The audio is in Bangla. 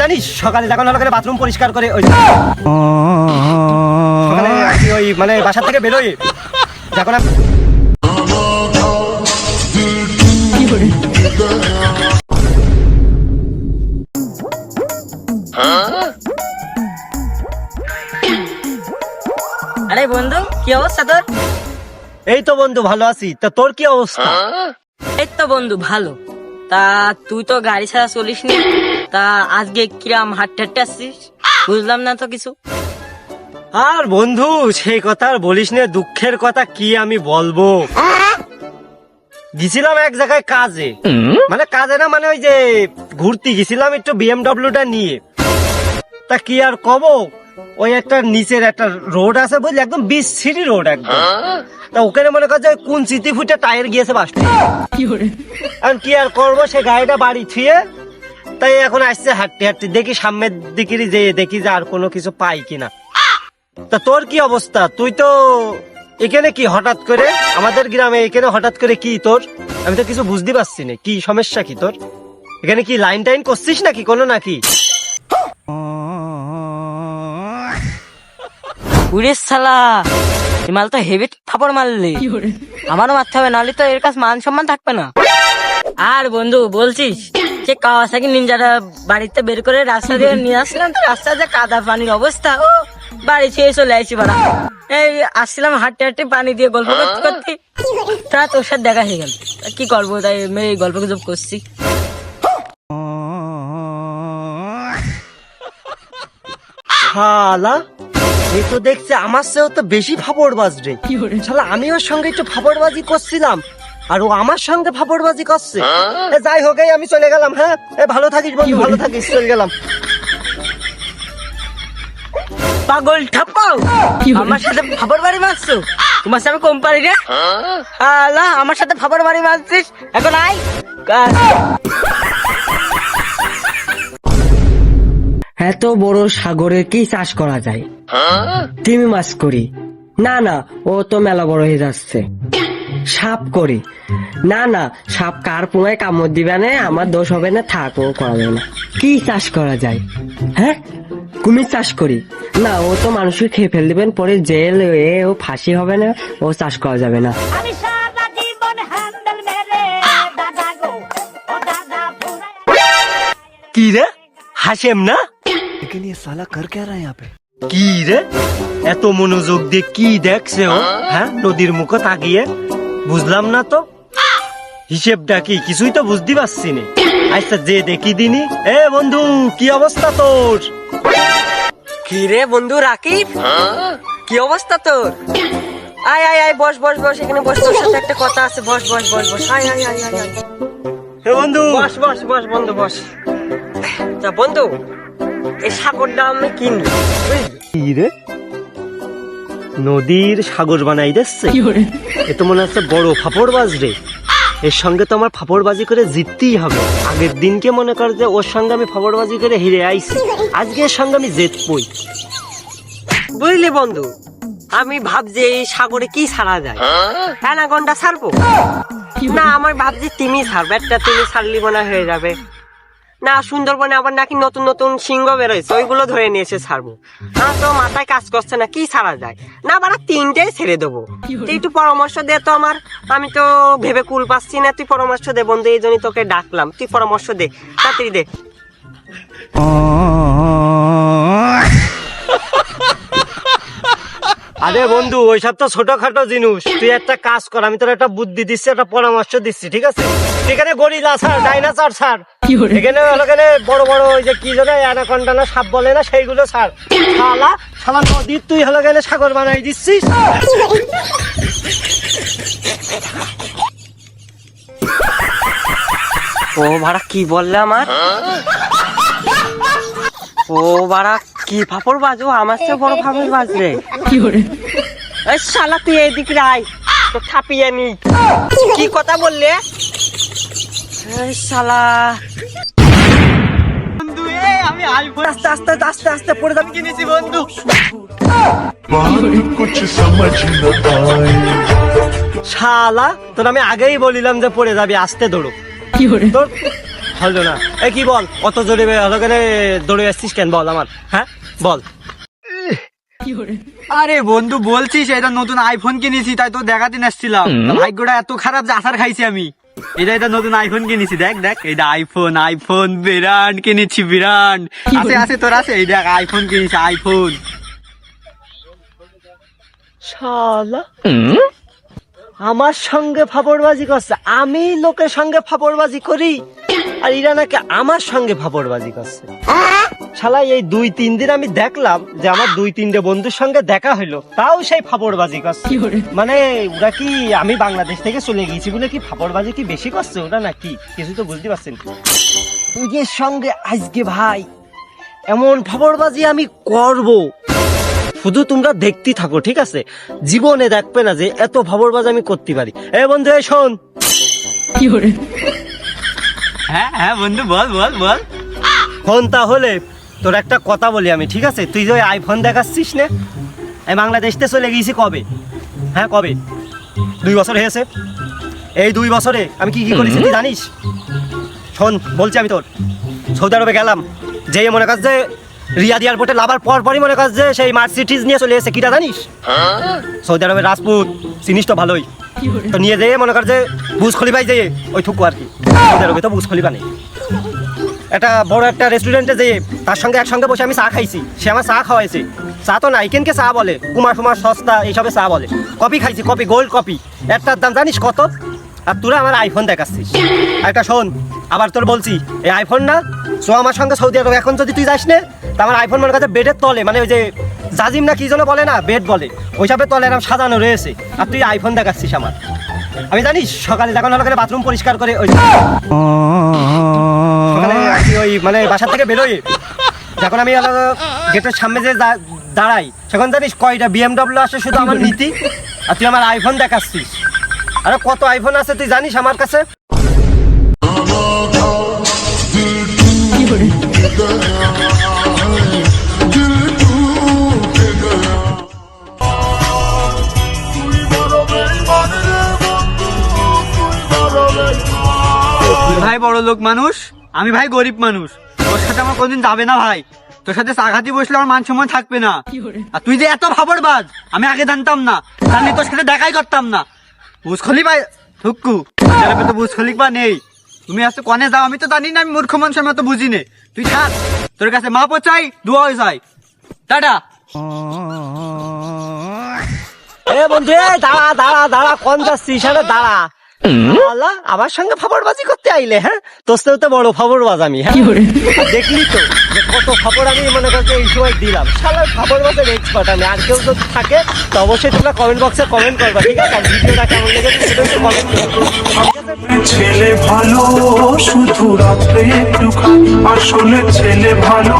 জানিস? সকালে যখন হলো করে বাথরুম পরিষ্কার করে ওই সকালে আর কি ওই মানে বাসা থেকে বেরোই। যখন আমি আরে বন্ধু কি অবস্থা তোর? এই তো বন্ধু ভালো আছি। তা তোর কি অবস্থা? এই তো বন্ধু ভালো। তা তুই তো গাড়ি ছাড়া চলিস নি তা আজকে কিরাম হাঁটতে হাঁটতে আসছিস? বুঝলাম না তো কিছু। আর বন্ধু সেই কথা আর বলিস না দুঃখের কথা কি আমি বলব? গেছিলাম এক জায়গায় কাজে। মানে কাজে না মানে ওই যে ঘুরতে গেছিলাম একটু বিএমডব্লিউটা নিয়ে। তা কি আর কব ওই একটা নিচের একটা রোড আছে বুঝলি একদম বিশ সিটি রোড একদম। তা ওখানে মনে কর যে কোন স্মৃতি ফুটে টায়ার গিয়েছে বাসটা এখন কি আর করব সে গাড়িটা বাড়ি ছুঁয়ে তাই এখন আসছে হাঁটতে হাঁটতে। দেখি সামনের দিকে যে দেখি যে আর কোনো কিছু পাই কিনা। তা তোর কি অবস্থা? তুই তো এখানে কি হঠাৎ করে? আমাদের গ্রামে এখানে হঠাৎ করে কি তোর? আমি তো কিছু বুঝতে পারছি না। কি সমস্যা কি তোর? এখানে কি লাইন টাইন করছিস নাকি কোনো নাকি? উড়ে সালা এই মাল তো হেভি থাপড় মারলি। আমারও মারতে হবে নাহলে তো এর কাছে মান সম্মান থাকবে না। আর বন্ধু বলছিস? যে কাওয়াসাকি নিনজাটা বাড়িতে বের করে রাস্তা দিয়ে নিয়ে আসলাম তো রাস্তা যে কাদা পানির অবস্থা ও বাড়ি ছেড়ে চলে আসি বাড়া। এই আসছিলাম হাঁটতে হাঁটতে পানি দিয়ে গল্প করতে করতে তা তোর সাথে দেখা হয়ে গেল। কি করব তাই আমি এই গল্প গুজব করছি। শালা এই তো দেখছে আমার চেয়েও তো বেশি ফাপড়বাজ রে। শালা আমি ওর সঙ্গে একটু ফাপড়বাজি করছিলাম। আর ও আমার সঙ্গে ফাপড়বাজি করছে। যাই হোক আমি চলে গেলাম হ্যাঁ? এ ভালো থাকিস বন্ধু ভালো থাকিস চলে গেলাম। পাগল ঠাপাও আমার সাথে ফাবর বাড়ি মারছো তোমার সাথে কম পারি রে আলা আমার সাথে ফাবর বাড়ি মারছিস এখন আই এত বড় সাগরে কি চাষ করা যায়? তিমি মাছ করি। না না ও তো মেলা বড় হয়ে যাচ্ছে। সাপ করি না না সাপ কার পুঙায় কামড় দিবে না আমার দোষ হবে না থাক ও করাবে না কি চাষ করা যায় হ্যাঁ কুমির চাষ করি না ও তো মানুষকে খেয়ে ফেল দিবেন পরে জেল এ ও ফাঁসি হবে না ও চাষ করা যাবে না আমি সারা জীবন হ্যান্ডেল মেরে দাদা গো ও দাদা পুরাই কি রে হাসেম না लेकिन ये साला कर क्या रहा है यहाँ पे কি রে এত মনোযোগ দিয়ে কি দেখছে ও হ্যাঁ নদীর মুখে তাকিয়ে বুঝলাম না তো? হিসেবটা কি? কিছুই তো বুঝতে পারছি না। আচ্ছা যে দেখি দিনি। এ বন্ধু কি অবস্থা তোর? কি রে বন্ধু রাকিব? কি অবস্থা তোর? আয় আয় আয় বস বস বস এখানে বস তোর সাথে একটা কথা আছে। বস বস বস বস আয় আয় আয় আয়। হে বন্ধু। বস বস বস বন্ধু বস। তা বন্ধু এই সাগরটা আমি কিনবো বুঝলি রে? নদীর সাগর বানাই দিচ্ছে। এ তো মনে হচ্ছে বড় ফাপড়বাজ রে। এর সঙ্গে তো আমার ফাপড়বাজি করে জিততেই হবে। আগের দিনকে মনে কর যে ওর সঙ্গে আমি ফাপড়বাজি করে হিরে আইছি। আজকে এর সঙ্গে আমি জিতবই। বুঝলি বন্ধু আমি ভাবছি এই সাগরে কি ছাড়া যায়? অ্যানাগন্ডা ছাড়বো। না আমার ভাবছি তিমি ছাড়বো। একটা তিমি ছাড়লি মনে হয়ে যাবে। না সুন্দরবনে আবার নাকি নতুন নতুন সিংহ বেরোয়েছে ওইগুলো ধরে নিয়ে এসে ছাড়বো। আমার তো মাথায় কাজ করছে না কি ছাড়া যায়? না বারা তিনটেই ছেড়ে দেবো। তুই একটু পরামর্শ দে তো আমার। আমি তো ভেবে কুল পাচ্ছি না তুই পরামর্শ দে বন্ধু এই জন্যই তোকে ডাকলাম। তুই পরামর্শ দে তাড়াতাড়ি দে। আরে বন্ধু ওইসব তো ছোটখাটো জিনিস। তুই একটা কাজ কর আমি তোর একটা বুদ্ধি দিচ্ছি একটা পরামর্শ দিচ্ছি ঠিক আছে? এখানে গরিলা ছাড় ডাইনাসর ছাড় এখানে হলো এখানে বড় বড় ওই যে কি যেন অ্যানাকন্ডা না সাপ বলে না সেইগুলো ছাড় শালা শালা নদীর তুই হলো গেলে সাগর বানাই দিচ্ছিস। ও ভাড়া কি বললে আমার? ও বাড়া কি ফাপড় বাজো আমার চেয়ে বড় ফাপড় বাজরে কি করে এই শালা তুই এদিকে আয়। তো থাপিয়ে নি। কি কথা বললে? এই শালা। বন্ধু এ আমি আস্তে আস্তে আস্তে আস্তে পড়ে যাবি বন্ধু? শালা তোর আমি আগেই বলিলাম যে পড়ে যাবি আস্তে দৌড়ো। কি করে তোর হলো না। এ কি বল অত জোরে হলো দৌড়ে আসছিস কেন বল আমার হ্যাঁ? বল। আরে বন্ধু বলছিস এটা নতুন আইফোন কিনেছি তাই তো দেখাতে আসছিলাম। ভাগ্যটা এত খারাপ যে আসার খাইছি আমি। এটা এটা নতুন আইফোন কিনেছি দেখ দেখ এটা আইফোন আইফোন বিরাট কিনেছি বিরাট। আছে আছে তোর আছে? এই দেখ আইফোন কিনেছি আইফোন শালা। আমার সঙ্গে ফাপড়বাজি করছে আমি লোকের সঙ্গে ফাপড়বাজি করি আর ইরা নাকি আমার সঙ্গে ফাপড়বাজি করছে। শালা এই দুই তিন দিন আমি দেখলাম যে আমার দুই তিনটে বন্ধুর সঙ্গে দেখা হইল। তাও সেই ফাপড়বাজি করছে। মানে ওরা কি আমি বাংলাদেশ থেকে চলে গিয়েছি বলে কি ফাপড়বাজি কি বেশি করছে ওরা নাকি? কিছু তো বুঝতে পারছেন। নিজের সঙ্গে আজকে ভাই এমন ফাপড়বাজি আমি করব। শুধু তোমরা দেখতে থাকো ঠিক আছে? জীবনে দেখবে না যে এত ফাপড়বাজি আমি করতে পারি। এ বন্ধু এই শোন। হ্যাঁ হ্যাঁ বন্ধু বল বল বল। ফোন তাহলে। তোর একটা কথা বলি আমি ঠিক আছে? তুই যে ওই আইফোন দেখাচ্ছিস না আমি বাংলাদেশতে চলে গিয়েছি কবে? হ্যাঁ কবে? দুই বছর হয়েছে। এই দুই বছরে আমি কি কি করেছি তুই জানিস? শোন বলছি আমি তোর। সৌদি আরবে গেলাম যেই মনে কাজ যে রিয়াদ এয়ারপোর্টে লাভার পর পরই মনে কাজ যে সেই মার্সিডিজ নিয়ে চলে এসেছে কিটা জানিস? সৌদি আরবের রাজপুত চিনিস তো ভালোই। তো নিয়ে যেয়ে মনে কর যে বুজ খলিফাই যেয়ে ওই থুকু আর কি। সৌদি আরবে তো বুজ খলিফা নেই। একটা বড় একটা রেস্টুরেন্টে যেয়ে তার সঙ্গে একসঙ্গে বসে আমি চা খাইছি, সে আমার চা খাওয়াইছে। চা তো নাই, কেনকে চা বলে? কুমার ফুমার সস্তা, এইসবে চা বলে। কপি খাইছি, কপি গোল্ড কপি। একটার দাম জানিস কত? আর তোরা আমার আইফোন দেখাচ্ছিস। একটা শোন, আবার তোর বলছি, এই আইফোন না সো আমার সঙ্গে সৌদি আরব, এখন যদি তুই যাস না, তা আমার আইফোন মনে কাছে বেডের তলে মানে ওই যে জাজিম না কি যেন বলে না, বেড বলে ওইসবের তলে এরকম সাজানো রয়েছে। আর তুই আইফোন দেখাচ্ছিস আমার। আমি জানিস, সকালে যখন হলো বাথরুম পরিষ্কার করে ওই ওই মানে বাসা থেকে বেরোই। যখন আমি গেটের সামনে যে দাঁড়াই, তখন জানিস কয়টা? বিএমডব্লিউ আসে শুধু আমার নীতি, আর তুই আমার আইফোন দেখাচ্ছিস। আরে কত আইফোন আছে তুই জানিস আমার কাছে? ভাই বড় লোক মানুষ। আমি ভাই গরিব মানুষ। তোর সাথে আমার কোনদিন যাবে না ভাই। তোর সাথে চাঘাতি বসলে আমার মান সম্মান থাকবে না। আর তুই যে এত ভাবর বাদ আমি আগে জানতাম না। আমি তোর সাথে দেখাই করতাম না। বুঝখলি ভাই থুক্কু এরকম তো বুঝখলি বা নেই। তুমি আজকে কনে যাও? আমি তো জানি না আমি মূর্খ মানুষ আমি তো বুঝি নে। তুই থাক তোর কাছে মাপও চাই দোয়াও চাই। টাটা। এ বন্ধু এ দাঁড়া দাঁড়া দাঁড়া কোন যাচ্ছিস? দাঁড়া। আল্লাহ আমার সঙ্গে ফাপড়বাজি করতে আইলে হ্যাঁ? তোর সাথে তো বড় ফাপড়বাজ আমি হ্যাঁ দেখলি তো যে কত ফাপড় আমি মনে করছে এই সময় দিলাম। শালার ফাপড়বাজের এক্সপার্ট আমি আর কেউ যদি থাকে তো অবশ্যই তোমরা কমেন্ট বক্সে কমেন্ট করবা ঠিক আছে? ভিডিওটা কেমন লেগেছে সেটা একটু কমেন্ট ছেলে ভালো শুধু রাত্রে একটু আসলে ছেলে ভালো।